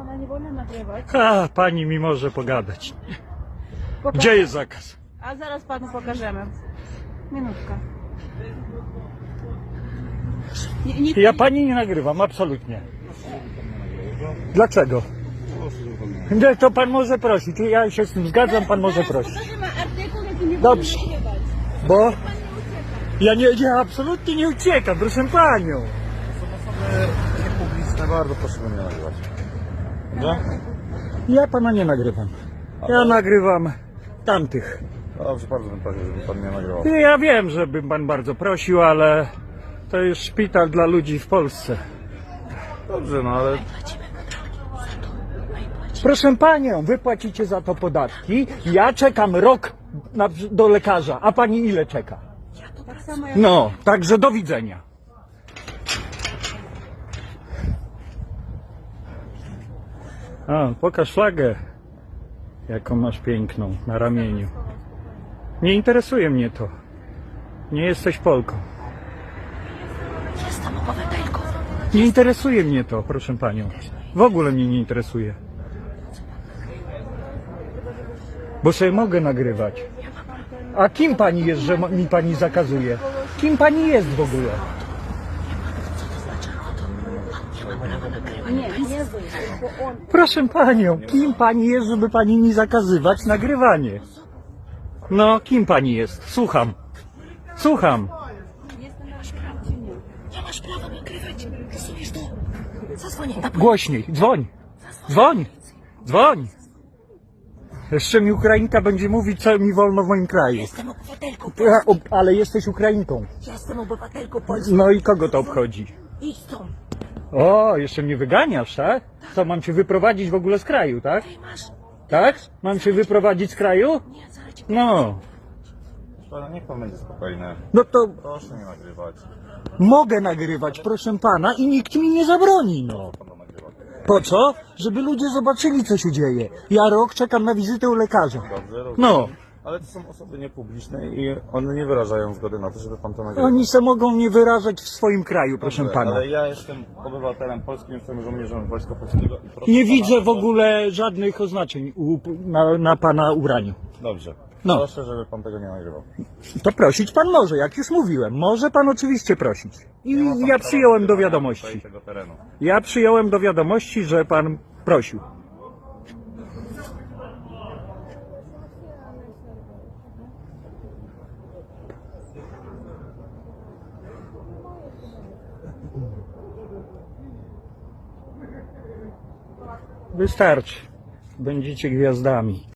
Ale nie wolno nagrywać. A, pani mi może pogadać. Pokaż- Gdzie jest zakaz? A zaraz panu pokażemy. Minutka. Nie, nie, Ja pani nie nagrywam, absolutnie. Dlaczego? Nie, to pan może prosić. Ja się z tym zgadzam, pan może prosić. Pokażemy artykuł, jaki nie Dobrze. wolno nagrywać. Bo ja nie, ja absolutnie nie uciekam, proszę panią. Niepubliczne bardzo proszę go nie nagrywać. Dobrze? Ja pana nie nagrywam. Ja nagrywam tamtych. Dobrze, bardzo bym prosił, żeby pan nie nagrywał. Ja wiem, żebym pan bardzo prosił, ale to jest szpital dla ludzi w Polsce. Dobrze, no ale Proszę panią, wy płacicie za to podatki. Ja czekam rok na, do lekarza, a pani ile czeka? Tak samo jak No, także do widzenia. A, pokaż flagę, jaką masz piękną na ramieniu. Nie interesuje mnie to. Nie jesteś Polką. Jestem obywatelką. Nie interesuje mnie to, proszę panią. W ogóle mnie nie interesuje. Bo sobie mogę nagrywać. A kim pani jest, że mi pani zakazuje? Kim pani jest w ogóle? Nie, nie wy, bo on. Proszę panią, kim pani jest, żeby pani mi zakazywać nagrywanie? No, kim pani jest? Słucham. Słucham. Nie. Masz prawa nagrywać. Rozumiesz to? Zadzwonię Głośniej. Dzwoń. Dzwoń. Dzwoń. Jeszcze mi Ukrainka będzie mówić, co mi wolno w moim kraju. Jestem obywatelką Ja, polską. o- Ale jesteś Ukrainką. Jestem obywatelką polską. No i kogo to obchodzi? Idź stąd. O, jeszcze mnie wyganiasz, tak? Co, mam cię wyprowadzić w ogóle z kraju, tak? Ty masz. Tak? Mam cię wyprowadzić z kraju? Nie, zaraz cię No. Pana, niech pan będzie spokojny. No to Proszę nie nagrywać. mogę nagrywać, proszę pana, i nikt mi nie zabroni, no. Pan to nagrywa. Po co? Żeby ludzie zobaczyli, co się dzieje. Ja rok czekam na wizytę u lekarza. Dobrze, rozumiem. No, Ale to są osoby niepubliczne i one nie wyrażają zgody na to, żeby pan to nagrywał. oni se mogą nie wyrażać w swoim kraju, proszę Dobrze, pana. Ale ja jestem obywatelem polskim, jestem żołnierzem Wojska Polskiego i proszę Nie pana widzę w ogóle żadnych oznaczeń u, na, na pana ubraniu. Dobrze. No. Proszę, żeby pan tego nie nagrywał. To prosić pan może, jak już mówiłem. Może pan oczywiście prosić. I Nie ma pan ja prawa przyjąłem do nagrywania wiadomości. tego terenu. Ja przyjąłem do wiadomości, że pan prosił. Wystarczy. Będziecie gwiazdami.